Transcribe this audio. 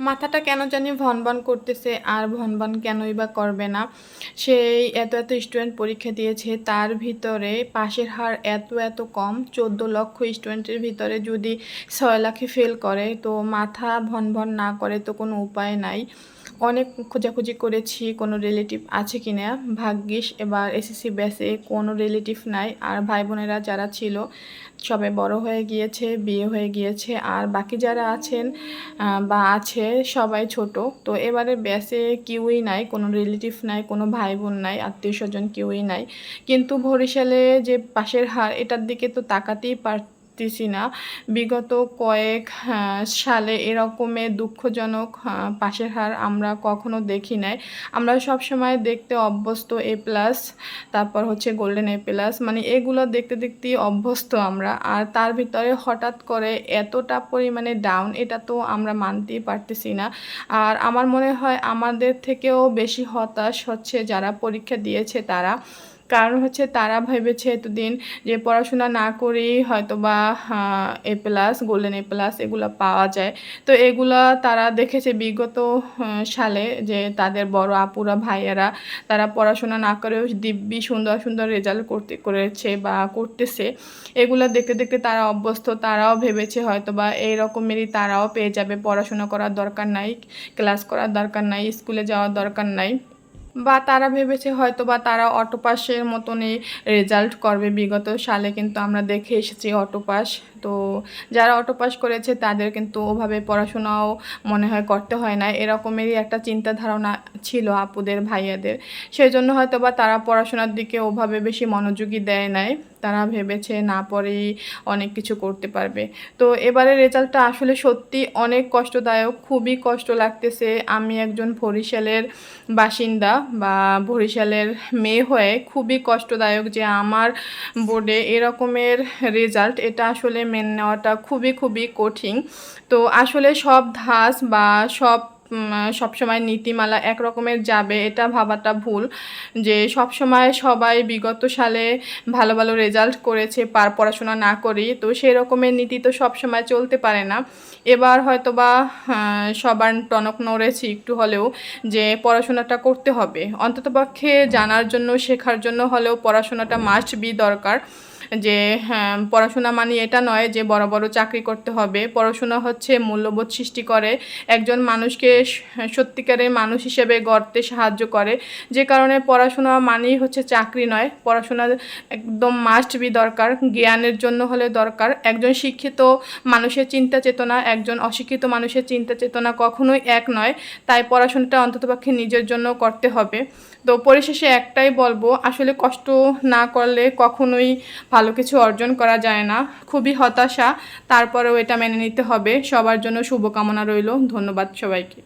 মাথাটা কেন জানি ভনবন করতেছে আর ভনবন কেনই বা করবে না। সেই এত এত স্টুডেন্ট পরীক্ষা দিয়েছে, তার ভিতরে পাশের হার এত এত কম, চোদ্দ লক্ষ স্টুডেন্টের ভিতরে যদি ছয় লাখে ফেল করে, তো মাথা ভনভন না করে তো কোনো উপায় নাই। অনেক খোঁজাখুঁজি করেছি কোনো রিলেটিভ আছে কি না। ভাগ্যিস এবার এসএসসি ব্যাসে কোনো রিলেটিভ নাই, আর ভাই বোনেরা যারা ছিল সবাই বড় হয়ে গিয়েছে, বিয়ে হয়ে গিয়েছে, আর বাকি যারা আছেন বা আছে সবাই ছোট। তো এবারে ব্যাসে কেউই নাই, কোনো রিলেটিভ নাই, কোনো ভাই বোন নাই, আত্মীয় স্বজন কেউই নাই। কিন্তু বরিশালে যে পাশের হার এটার দিকে তো তাকাতেই পার পারতেছি না। বিগত কয়েক সালে এরকমের দুঃখজনক পাশের হার আমরা কখনো দেখি নাই। আমরা সব সময় দেখতে অভ্যস্ত এ প্লাস তারপর হচ্ছে গোল্ডেন এ প্লাস মানে এগুলো দেখতে দেখতেই অভ্যস্ত আমরা। আর তার ভিতরে হঠাৎ করে এতটা পরিমাণে ডাউন এটা তো আমরা মানতেই পারতেছি না। আর আমার মনে হয় আমাদের থেকেও বেশি হতাশ হচ্ছে যারা পরীক্ষা দিয়েছে তারা। কারণ হচ্ছে তারা ভেবেছে এতদিন যে পড়াশোনা না করেই হয়তো বা A plus golden A plus এগুলো পাওয়া যায়। তো এগুলা তারা দেখেছে বিগত সালে যে তাদের বড় আপুরা, ভাইয়েরা তারা পড়াশোনা না করেও দিব্যি সুন্দর সুন্দর রেজাল্ট করতে, করেছে বা করতেছে। এগুলো দেখতে দেখতে তারা অভ্যস্ত, তারাও ভেবেছে হয়তো বা এই রকমেরই তারাও পেয়ে যাবে। পড়াশোনা করার দরকার নাই ক্লাস করার দরকার নাই স্কুলে যাওয়ার দরকার নাই। বা তারা ভেবেছে হয়তো বা তারা অটোপাসের মতনই রেজাল্ট করবে। বিগত সালে কিন্তু আমরা দেখে এসেছি অটোপাস তো যারা অটোপাস করেছে, তাদের কিন্তু ওভাবে পড়াশোনাও মনে হয় করতে হয় না। এরকমেরই একটা চিন্তা ধারণা ছিল আপুদের, ভাইয়াদের। সেই জন্য হয়তো বা তারা পড়াশোনার দিকে ওভাবে বেশি মনোযোগী দেয় নাই। তারা ভেবেছে না পরেই অনেক কিছু করতে পারবে। তো এবারে রেজাল্টটা আসলে সত্যি অনেক কষ্টদায়ক, খুবই কষ্ট লাগতেছে। আমি একজন বরিশালের বাসিন্দা বা বরিশালের মেয়ে হয়ে খুবই কষ্টদায়ক যে আমার বোর্ডে এরকমের রেজাল্ট এটা আসলে মেনে নেওয়াটা খুবই খুবই কঠিন। তো আসলে সব ধাস বা সব সবসময় নীতিমালা একরকমের যাবে, এটা ভাবাটা ভুল। যে সবসময় সবাই বিগত সালে ভালো ভালো রেজাল্ট করেছে, পার পড়াশোনা না করি, তো সেই রকমের নীতি তো সবসময় চলতে পারে না। এবার হয়তো বা সবার টনক নড়েছি একটু হলেও যে পড়াশোনাটা করতে হবে। অন্ততপক্ষে জানার জন্য, শেখার জন্য হলেও পড়াশোনাটা মাস্ট বি দরকার। যে হ্যাঁ পড়াশোনা মানে এটা নয় যে বড় বড় চাকরি করতে হবে। পড়াশোনা হচ্ছে মূল্যবোধ সৃষ্টি করে, একজন মানুষকে সত্যিকারের মানুষ হিসেবে গড়তে সাহায্য করে। যে কারণে পড়াশোনা মানেই হচ্ছে চাকরি নয়। পড়াশোনা একদম মাস্ট বি দরকার, জ্ঞানের জন্য হলে দরকার। একজন শিক্ষিত মানুষের চিন্তা চেতনা, একজন অশিক্ষিত মানুষের চিন্তা চেতনা কখনোই এক নয়। তাই পড়াশোনাটা অন্ততপক্ষে নিজের জন্য করতে হবে। তো পরিশেষে একটাই বলব, আসলে কষ্ট না করলে কখনোই ভালো কিছু অর্জন করা যায় না। খুবই হতাশা। তারপরেও এটা মেনে নিতে হবে। সবার জন্য শুভকামনা রইল। ধন্যবাদ সবাইকে।